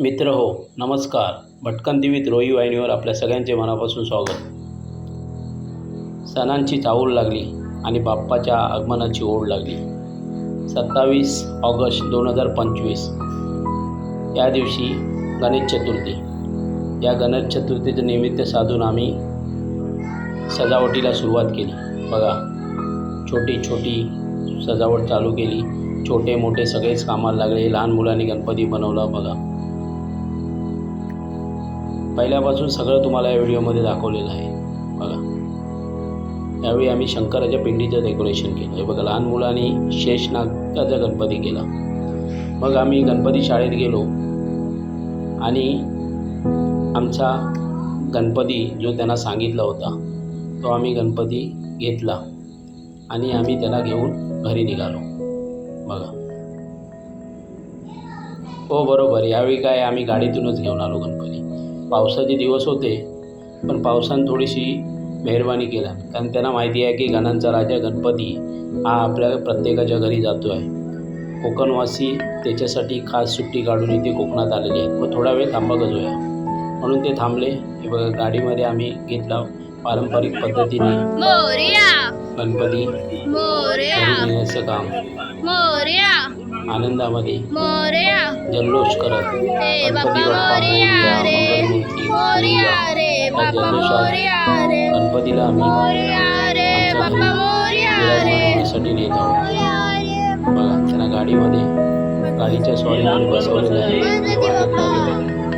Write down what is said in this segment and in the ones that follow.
मित्र हो नमस्कार. भटकन दिवीत रोही वाहिनीवर आपल्या सगळ्यांचे मनापासून स्वागत. सणांची चाहूल लागली आणि बाप्पाच्या आगमनाची ओढ लागली. सत्तावीस ऑगस्ट दोन हजार पंचवीस या दिवशी गणेश चतुर्थी. या गणेश चतुर्थीचं निमित्त साधून आम्ही सजावटीला सुरुवात केली. बघा छोटी छोटी सजावट चालू केली. छोटे मोठे सगळेच कामाला लागले. लहान मुलांनी गणपती बनवला बघा. पहिल्यापासून सगळं तुम्हाला या व्हिडिओमध्ये दाखवलेलं आहे. बघा. यावेळी आम्ही शंकराच्या पिंडीचं डेकोरेशन केलं. हे बघा लहान मुलांनी शेषनागाचा गणपती केला. मग आम्ही गणपती शाळेत गेलो आणि आमचा गणपती जो त्यांना सांगितला होता तो आम्ही गणपती घेतला आणि आम्ही त्याला घेऊन घरी निघालो. बघा. हो बरोबर. यावेळी काय आम्ही गाडीतूनच घेऊन आलो गणपती. पावसाचे दिवस होते पण पावसानं थोडीशी मेहरबानी केला. कारण त्यांना माहिती आहे की गणांचा राजा गणपती हा आपल्या प्रत्येकाच्या घरी जातो आहे कोकणवासी त्याच्यासाठी खास सुट्टी काढून इथे कोकणात आलेले आहेत. मग थोडा वेळ थांबा गजूया म्हणून ते थांबले. हे बघा गाडीमध्ये आम्ही घेतला पारंपरिक पद्धतीने गणपती नेण्याचं काम. मोरया. आनंदामध्ये मोरया. जल्लोष करत गणपतीला आम्ही नेत आहोत. बघा त्यांना गाडीमध्ये गाडीच्या स्वारीमध्ये बसवलेलं आहे.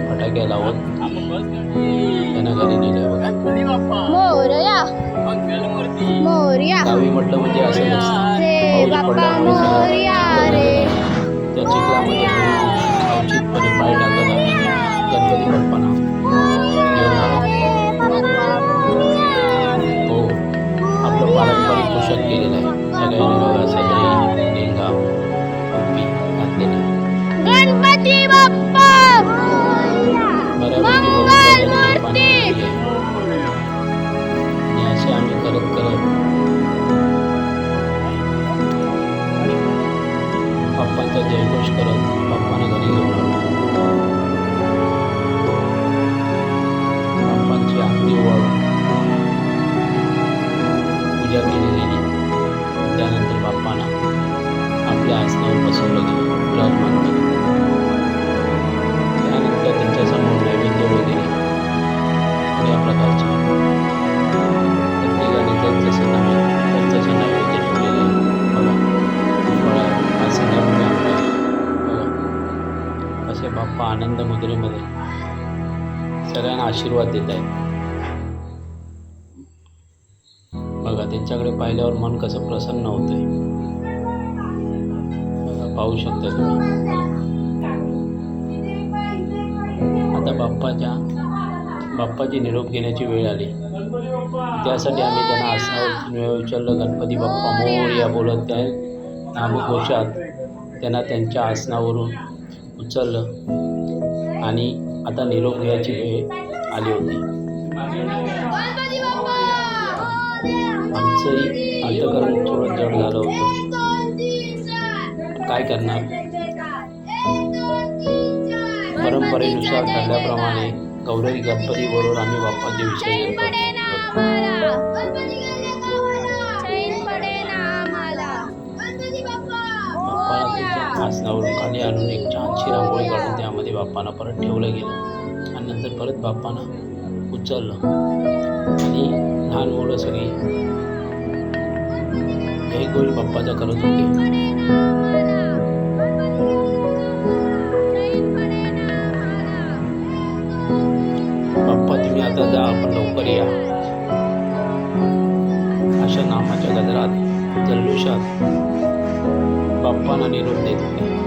फटाक्या लावत त्यांना घरी नेलं बघा. मोरया. मोरया. गावी म्हटलं म्हणजे असं नसतं चिखलामध्ये सावचितपणे पाय टाकत आम्ही गणपती बाप्पांना घेऊन आलो हो आपलं पारंपरिक पोशाख केलेला आहे. सगळ्यांनी बघा सदरी बाप्पांचा जयघोष करत बाप्पांना बाप्पा आनंद मुद्रेमध्ये सगळ्यांना आशीर्वाद देत आहेत. बघा त्यांच्याकडे पाहिल्यावर मन कसं प्रसन्न होतंय. बघा पाहू शकता तुम्ही. आता बाप्पाच्या बाप्पाची निरोप घेण्याची वेळ आली. त्यासाठी आम्ही त्यांना असं विचारलं गणपती बाप्पा मोरया बोलत त्या नामघोषात त्यांना त्यांच्या आसनावरून उचललं. आणि आता निरोप घ्यायची वेळ आली होती. आमचंही अंतकरण थोडं जड झालं होतं. काय करणार? परंपरेनुसार ठरल्याप्रमाणे गौरी गणपतीबरोबर आम्ही बाप्पाचे विसर्जन करतो. आसनावरून खाली आणून एक छानशी रांगोळी काढून त्यामध्ये बाप्पांना परत ठेवलं गेलं. आणि नंतर परत बाप्पांना उचललं. आणि लहान मुलं सगळी जय गोळी बाप्पाचा करत होते. बाप्पा तुम्ही आता जा आपण लवकर या. अशा नामाच्या गजरात जल्लोषात बाप्पांना निरोप देत होते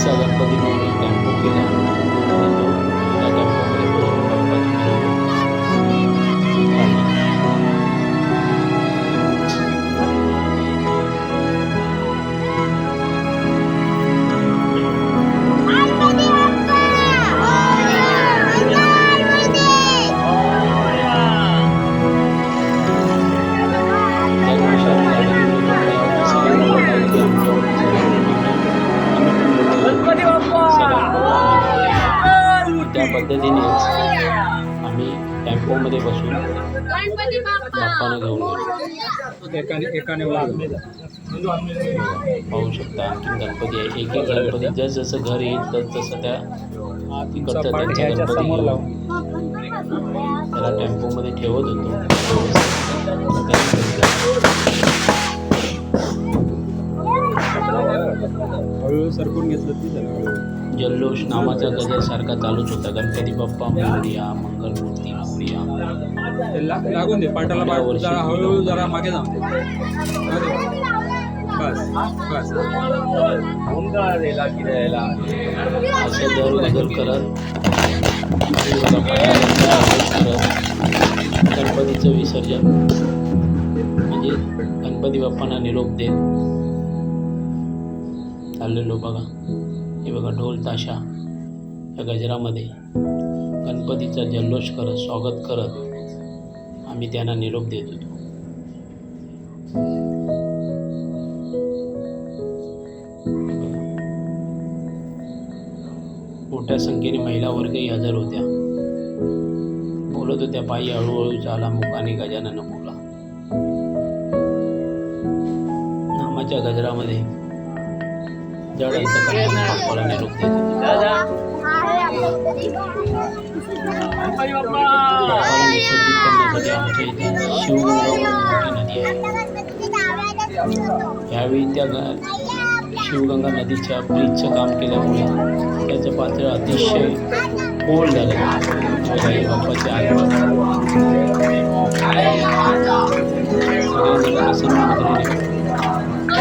sa Gambali Mami Tempo Kinahan. Ito. पद्धतीनेच आम्ही टेम्पोमध्ये बसून बाप्पाला घेऊन गेलो एकाने पाहू शकता आणखी गणपती आहे. एक एक गणपती जस जसं घर येईल तस तसं त्या तिकडचा त्यांचा ह्याच्या गणपती त्याला टेम्पोमध्ये ठेवत होतो. हळूहळू सरकून घेतलं ती. जल्लोष नावाचा गजर सारखा चालूच होता. गणपती बाप्पा मोरया मंगलमूर्ती मोरया लागून दे पाटाला जरा हळूहळू जरा मागे. बस बस. असं दर करत. गणपतीचं विसर्जन. म्हणजे गणपती बाप्पांना निरोप देत. चाललेलो बघा. हे बघा ढोल ताशा या गजरामध्ये. गणपतीचा जल्लोष करत स्वागत करत आम्ही त्यांना निरोप देत होतो. मोठ्या संख्येने महिला वर्गही हजर होत्या. बोलत होत्या पायी हळूहळू चाला मुखाने गजानन बोला. नामाच्या गजरामध्ये जड करण्यासाठी आमच्या इथे शिवगंगा नदी आहे यावेळी त्या शिवगंगा नदीच्या ब्रिजचं काम केल्यामुळे त्याचं पात्र अतिशय खोल झालं. बघा बाप्पाचे आगमन सगळेजण प्रसन्न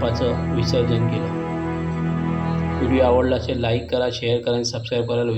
बाप्पाचं विसर्जन केलं. व्हिडिओ आवडला असेल लाईक करा शेअर करा आणि सबस्क्राईब करायला